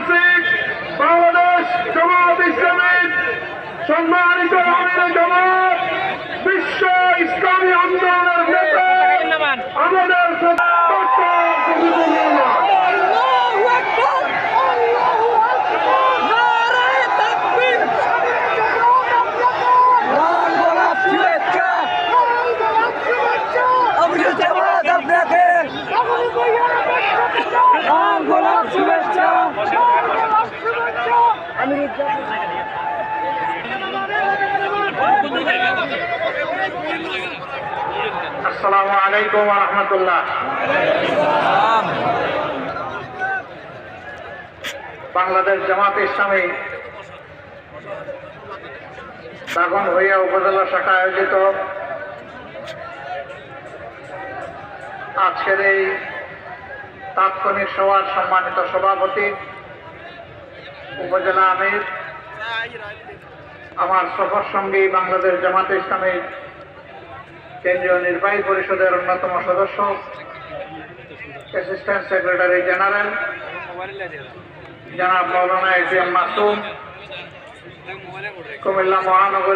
করছি বাংলাদেশ জামাত ইসলামের সম্মানিত আমির জামাত। আসসালামু আলাইকুম রহমতুল্লাহ। বাংলাদেশ জামাত ইসলামী দাগন হইয়া উপজেলা শাখা আয়োজিত আজকের এই তাৎক্ষণিক সভার সম্মানিত সভাপতি উপজেলা আমির, আমার সফর সঙ্গী বাংলাদেশ জামাতে ইসলামের কেন্দ্রীয় নির্বাহী পরিষদের অন্যতম সদস্য অ্যাসিস্ট্যান্ট সেক্রেটারি জেনারেল জনাব Maulana A T M Masum, Comilla মহানগরী